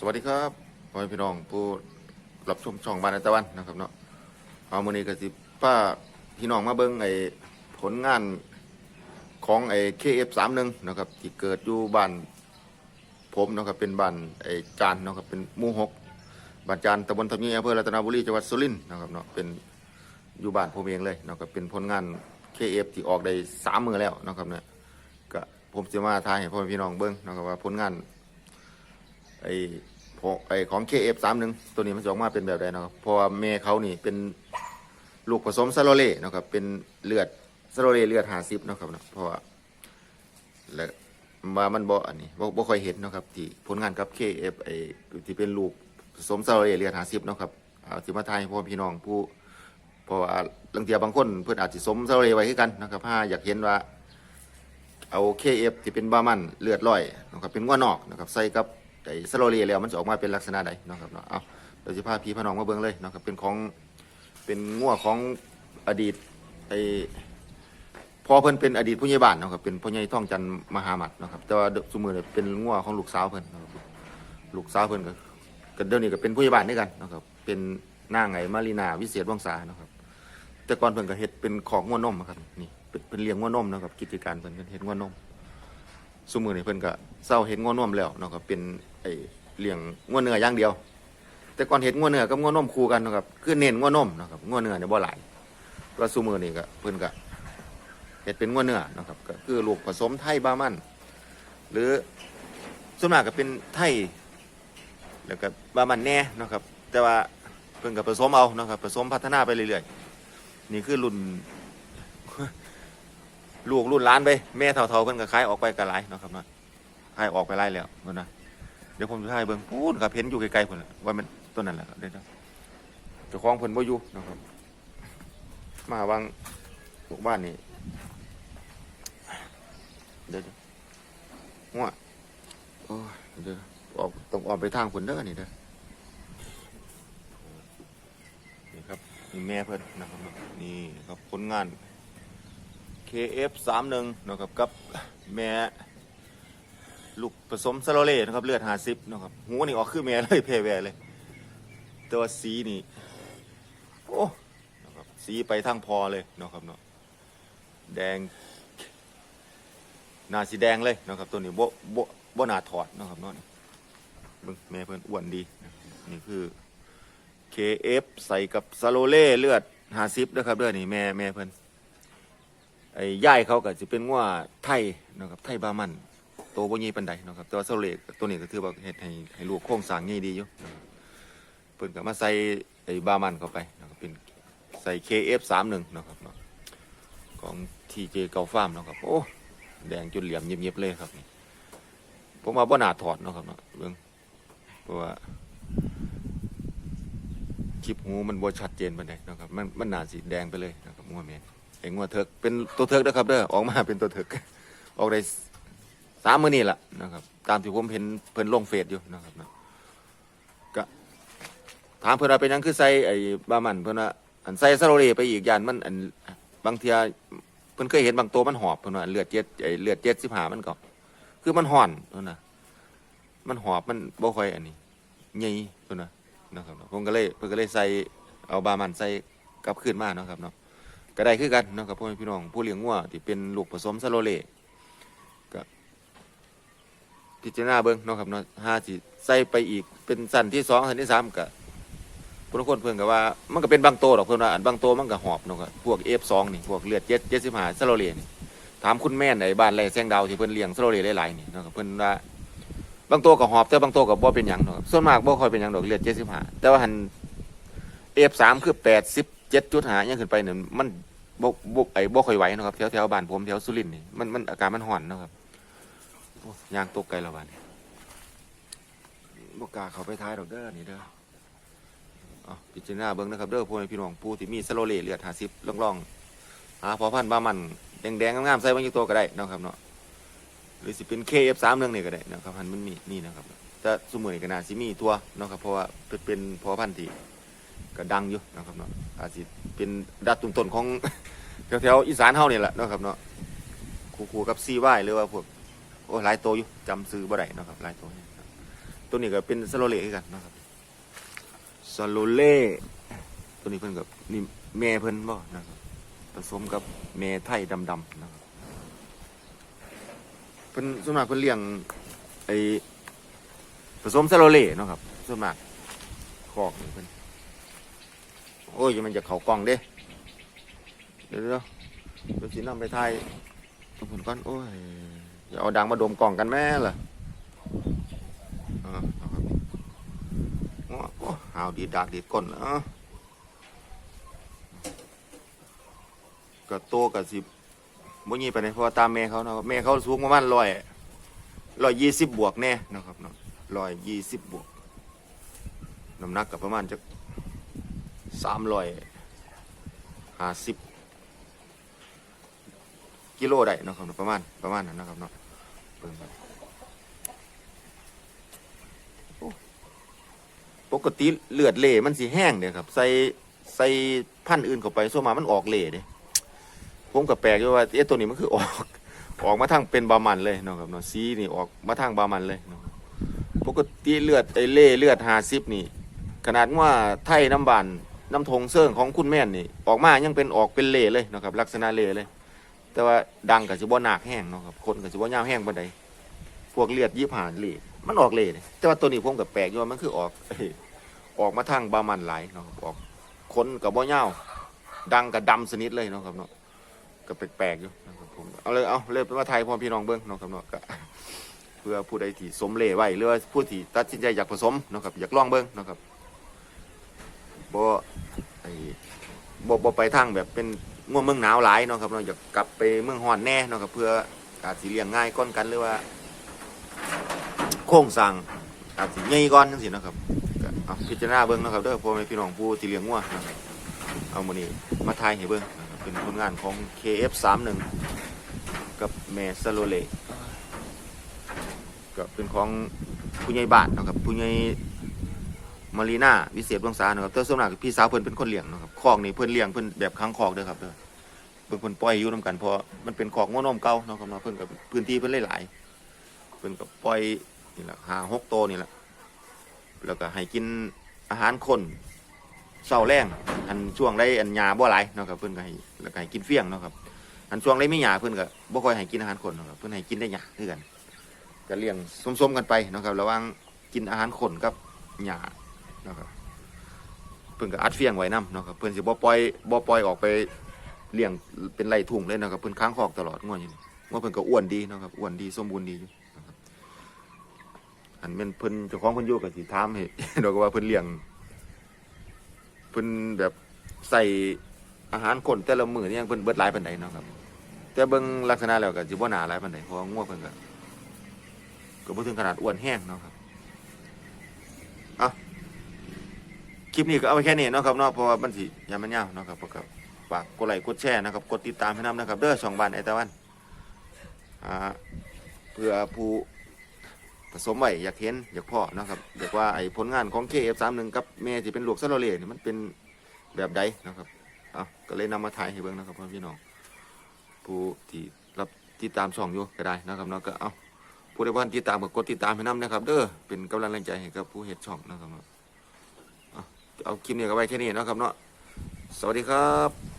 สวัสดีครับพ่อพี่น้องผู้รับชมช่องบ้านในตะวันนะครับเนาะเอามือนี้ก็สิป้าพี่น้องมาเบิ่งไอ้ผลงานของไอ้ KF31 นะครับที่เกิดอยู่บ้านผมนะครับเป็นบ้านไอ้จานนะครับเป็นหมู่หกบ้านจานตำบลทำเนียอำเภอรัตนบุรีจังหวัดสุรินทร์นะครับเนาะเป็นอยู่บ้านผมเองเลยนะครับเป็นผลงาน KF ที่ออกได้สามมือแล้วนะครับเนี่ยก็ผมจะมาทายให้พ่อพี่น้องเบิ่งนะครับว่าผลงาน ไอ้พอไอ้ของ KF31 ตัวนี้มันจะออกมาเป็นแบบใดนะครับเพราะว่าแม่เขานี่เป็นลูกผสมซาโลเล่นะครับ เป็นเลือดซาโลเล่เลือดหาซิบนะครับนะเพราะว่าแล้วว่ามันบ่อันนี้บ่บ่ค่อยเห็นนะครับ ที่ผลงานกับ KF ไอ้ที่เป็นลูกผสมซาโลเล่เลือดหาซิบนะครับเอาที่มาทายพ่อพี่น้องผู้เพราะว่าลังเทียบางคนเพื่อนอาจจะสมซาโลเล่ไว้คือกันนะครับถ้าอยากเห็นว่าเอา KF ที่เป็นบามันเลือดร้อยนะครับเป็นง้วนอกนะครับใส่กับ ไอ้สโลเลีแล้วมันจะออกมาเป็นลักษณะใดนะครับเนาะเอาเดี๋ยวจะพาพี่พน้องมาเบิ่งเลยนะครับเป็นของเป็นง้วของอดีตไอ้พอเพิ่นเป็นอดีตผู้ใหญ่บ้านเนาะครับเป็นผู้ใหญ่ท่องจันทร์มหามัดนะครับแต่ว่าสมือเนี่ยเป็นง้วของลูกสาวเพิ่นนะครับลูกสาวเพิ่นก็ก็เดี๋ยวนี้ก็เป็นผู้ใหญ่บ้านด้วยกันนะครับเป็นนางไงมารีนาวิเศษวงศานะครับแต่ก่อนเพิ่นก็เฮ็ดเป็นของง้วนนมนะครับนี่เป็นเลี้ยงง้วนนมนะครับกิจการเพิ่นเป็นเฮ็ดง้วนม ซุมือนี่เพิ่นก็เศร้าเห็ดงัวนมแล้วเนาะครับเป็นไอ้เลี้ยงงัวเนื้ออย่างเดียว แต่ก่อนเห็ดงัวเนื้อกับงัวนมคู่กันเนาะครับคือเน้นงัวนมเนาะครับงัวเนื้อเนี่ยบ่หลายก็ซุมือนี่ก็เพิ่นก็เห็ดเป็นงัวเนื้อเนาะครับก็คือลูกผสมไทยบามันหรือส่วนมากก็เป็นไทยแล้วก็บามันแน่เนาะครับแต่ว่าเพิ่นก็ผสมเอาเนาะครับผสมพัฒนาไปเรื่อยๆนี่คือรุ่น ลูกรุ่นล้านไปแม่เท่าๆเพิ่นก็ขายออกไปกระไรเนาะครับเนาะขายออกไปไรแล้วเพิ่นนะเดี๋ยวผมจะให้เบิ่งพูดครับเห็นอยู่ไกลๆเพิ่นน่ะว่ามันต้นนั้นแหละเดี๋ยวนะเจ้าของเพิ่นบ่อยู่นะครับ มาวางลูกบ้านนี่เดี๋ยวหัวโอ้เดี๋ยวออกต้องออกไปทางเพิ่นเด้อนี่เด้อนี่ครับนี่แม่เพิ่นนะครับนี่ครับผลงาน KF31 นะครับกับแม่ลูกผสมซาโลเล่นะครับเลือดหาซิบนะครับหูนี่ออกคือแม่เลยเพแวเลย แต่ว่าสีนี่โอ้นะครับสีไปทางพอเลยนะครับเนาะแดงหนาสีแดงเลยนะครับตัวนี้โบโบโบหนาถอดนะครับเนาะบิ่งแม่เพิ่อนอ้วนดีนี่คือ KF ใส่กับซาโลเล่เลือดหาซิบนะครับเด้อนี่แม่แม่เพิ่อน ไอ้ย่ายเขาก็จะเป็นว่าไทยนะครับไทยบามันโตบ่ใหญ่ปานใดนะครับแต่ว่าโซเลกตัวนี้ก็ถือว่าเฮ็ดให้ให้ลูกโครงสร้างใหญ่ดีอยู่นะครับเพิ่นก็มาใส่ไอ้บามันเข้าไปนะครับเป็นใส่ KF31 นะครับเนาะของ TJ เกาฟาร์มนะครับโอ้แดงจนเหลี่ยมเงียบๆเลยครับนี่ผมว่าบ่น่าถอดเนาะครับเนาะเบิ่งเพราะว่าคลิปหูมันบ่ชัดเจนปานใดนะครับมันมันน่าสิแดงไปเลยนะครับงัวแม่น ไอ้งัวเถิกเป็นตัวเถิกนะครับเด้อออกมาเป็นตัวเถิกออกได้สามมื้อนี่แหละนะครับ ตามที่ผมเห็นเพิ่นลงเฟซอยู่นะครับเนาะก็ถามเพิ่นว่าเป็นหยังคือใส่ไอ้บามันเพิ่นว่าอันใส่ซาโรเลไปอีกย่างมันอันบางเทียเพิ่นเคยเห็นบางตัวมันหอบเพิ่นว่าเลือดเจ็ดไอ้เลือดเจ็ดสิบห้ามันก็คือมันห่อนเพิ่นน่ะมันหอบมันบ่ค่อยอันนี้ใหญ่เพิ่นว่านะครับผมก็เลยเพิ่นก็เลยใส่เอาบามันใส่กลับคืนมาเนาะครับเนาะ ก็ได้คือกันเนาะครับพ่อพี่น้องผู้เลี้ยงวัวที่เป็นลูกผสมซาโลเล่ก็พิจารณาเบิ่งเนาะครับเนาะห้าสิใส่ไปอีกเป็นสั้นที่สองสั้นที่สามก็ผู้ลางคนเพิ่นก็ว่ามันก็เป็นบางโตวดอกเพิ่นว่าอันบางโตมันก็หอบเนาะครับพวก F2 นี่พวกเลือดเจ็ดเจ็ดสิบห้าซาโลเล่นี่ถามคุณแม่ในบ้านไรแซงดาวที่เพิ่นเลี้ยงซาโลเล่หลายๆนี่เนาะครับเพิ่นว่าบางตัวก็หอบแต่บางตัวก็บ่เป็นหยังเนาะครับส่วนมากบ่ค่อยเป็นหยังดอกเลือดเจ็ดสิบห้าแต่ว่าหัน F3 คือแปดสิบเจ็ดจุดหายังขึ้นไปเนี่ยมัน บกบกไอ้บ่ค่อยไหวนะครับแถวแถวบ้านผมแถวสุรินทร์นี่มันมันอาการมันห่อนนะครับยางตกไกลและบ้านนี่บกล้าเขาไปท้ายดอกเด้อนี่เด้ออพิจารณาเบิ่งนะครับเด้อพ่อแม่พี่น้องผู้ที่มีสโลเลเลือดหาซิบล่องๆหาพอพันบ้ามันแดงๆงามๆใส่บางอยู่ตัวก็ได้นะครับเนาะหรือสิเป็น KF3 เรื่องนี่ก็ได้นะครับพันมันมีนี่นะครับแต่สมุนก็น่าสิมีทัวนะครับเพราะว่าเป็นเป็นพอพันธุ์ที่ ก็ดังอยู่นะครับเนาะอาจสิเป็นดัดตุ่มต้นของ แถวๆอีสานเฮานี่แหละนะครับเนาะคู่ๆกับซีไวหรือว่าพวกโอ้หลายตัวอยู่จำซื้อบ่ได้นะครับหลายตัวตัวนี้ก็เป็นสโลเล่กันนะครับสโลเล่ตัวนี้เพิ่นกับนี่แม่เพิ่นบ่นะครับผสมกับแม่ไทยดำๆนะครับเพิ่นส่วนมากเพิ่นเลี้ยงไอ้ผสมสโลเล่เนาะครับส่วนมากคอกนี่เพิ่น โอ้ยมันจะเข้ากล่องเด้เดี๋ยวเดี๋ยวสินำไปถ่ายทุกคนก่อนโอ้ยอย่าเอาดังมาดมกล่องกันแม่ล่ะอ่านะครับโอ้โอ้หาวดีดากดีก้นนะก็โตกับสิบบ่ยี่ไปไหนเพราะว่าตามแม่เขาเนาะแม่เขาสูงประมาณร้อยร้อยยี่สิบบวกแน่นะครับเนาะร้อยยี่สิบบวกน้ำหนักกับประมาณจะ สามร้อยห้าสิบกิโลได้นะครับเนาะประมาณประมาณนั้นนะครับเนาะเบิ่งครับปกติเลือดเล่มันสีแห้งเนี่ยครับ ใส่ใส่พันธุ์อื่นเข้าไปส่วนมากมันออกเล่เด้ผมก็แปลกอยู่ว่าเอ๊ะตัวนี้มันคือออกออกมาทางเป็นบามันเลยเนาะครับเนาะสีนี่ออกมาทางบามันเลยเนาะปกติเลือดไอเล่เลือดหาซิบนี่ ขนาดว่าไทยน้ำบาน น้ำทงเซิงของคุณแม่นนี่ ออกมายังเป็นออกเป็นเล่เลยนะครับ ลักษณะเล่เลย แต่ว่าดังกับสิบ่หนักแห้งเนาะครับคนกับสิบ่ยาวแห้งปานใดพวกเลือดยี่ผ่านเล่มันออกเล่เลยแต่ว่าตัวนี้ผมก็แปลกอยู่ว่ามันคือออกออกมาทางบามันไหลเนาะครับออกคนกับบ่ย้าดังกับดำสนิทเลยเนาะครับเนาะก็แปลกๆอยู่นะครับผมเอาเลยเอาเลยเป็นว่าไทยพ่อพี่น้องเบิ้งเนาะครับเนาะก็เพื่อผู้ใดที่สมเล่ไว้หรือว่าผู้ที่ตัดสินใจอยากผสมนะครับอยากลองเบิ้งนะครับ บ่ไอ้บ่บ่ไปทางแบบเป็นง่วงเมืองหนาวหลายเนาะครับเนาะอยากกลับไปเมืองฮ้อนแน่เนาะครับเพื่ออาจสิเลี้ยงง่ายก้อนกันหรือว่า โครงสร้างอาจสิใหญ่ก่อนจังซี่เนาะครับก็เอาพิจารณาเบิ้งนะครับเด้อพ่อแม่พี่น้องผู้ที่เลี้ยงงัวนะครับเอามื้อนี้มาทายให้เบิ้งนะครับเป็นผลงานของ KF31 กับแม่ซาโลเลก็เป็นของผู้ใหญ่บ้านนะครับผู้ใหญ่ มารีนาวิเศษวงศานะครับแต่ส่วนมากพี่สาวเพิ่นเป็นคนเลี้ยงนะครับคอกนี่เพิ่นเลี้ยงเพิ่นแบบค้างคอกเด้อครับเด้อเพิ่นเพิ่นปล่อยอยู่นํกันเพราะมันเป็นคอกงัวนมเก่าเนาะครับเนาะเพิ่นกับพื้นที่เพิ่นหลายๆเพิ่นก็ปล่อยนี่แหละหาหกโตนี่แหละแล้วก็ให้กินอาหารคนเศร้าแรงอันช่วงได้อันหยาบ่หลายเนาะครับเพิ่นก็ให้แล้วก็ให้กินเฟี้ยงเนาะครับอันช่วงได้ไม่หยาเพิ่นก็บ่ค่อยให้กินอาหารคนเนาะครับเพิ่นให้กินได้หยาคือกันก็เลี้ยงสมๆกันไปเนาะครับระหว่างกินอาหารคนกับหยา นาะครับเพิ่นก็อัดเฟียงไว้นํเนาะครับเพิ่นสิบ่ปล่อยบ่ปล่อยออกไปเลี้ยงเป็นไร่ทุ่งเลยนะครับเพิ่นค้างคอกตลอดง่วงอยู่นี่ว่าเพิ่นก็อ้วนดีเนาะครับอ้วนดีสมบูรณ์ดีอยู่อันเป็นเพิ่นเจ้าของเพิ่นอยู่กับสิถามให้ดอกว่าเพิ่นเลี้ยงเพิ่นแบบใส่อาหารคนแต่ละมื้อนี่ยังเพิ่นเบิดหลายปานใดเนาะครับ แต่เบิ่งลักษณะแล้วก็สิบ่หนาหลายปานใดเพราะว่างัวเพิ่นก็ก็บ่ถึงขนาดอ้วนแห้งเนาะครับเอาค ลิปนี้ก็เอาไว้แค่นี้เนาะครับเนาะเพราะว่ามันสิยามันยาวเนาะครับเพราะกับฝากกดไลค์กดแชร์นะครับกดติดตามให้นํนะครับเด้อช่องบ้านไอตะวันอ่าเพื่อผู้ผสมไว้อยากเห็นอยากพ่อเนาะครับอยากว่าไอ้ผลงานของ KF31 กับแม่ที่เป็นลูกซาโลเล่นี่มันเป็นแบบใดนะครับเอาก็เลยนำมาถ่ายให้เบิ่งนะครับพ่อพี่น้องผู้ที่รับติดตามช่องอยู่ก็ได้นะครับเนาะก็เอาผู้ใดว่าติดตามก็กดติดตามให้นํนะครับ เด้อเป็นกำลังแรงใจให้กับผู้เฮ็ดช่องนะครับ เอาคลิปนี้ก็ไว้แค่นี้เนาะครับเนาะสวัสดีครับ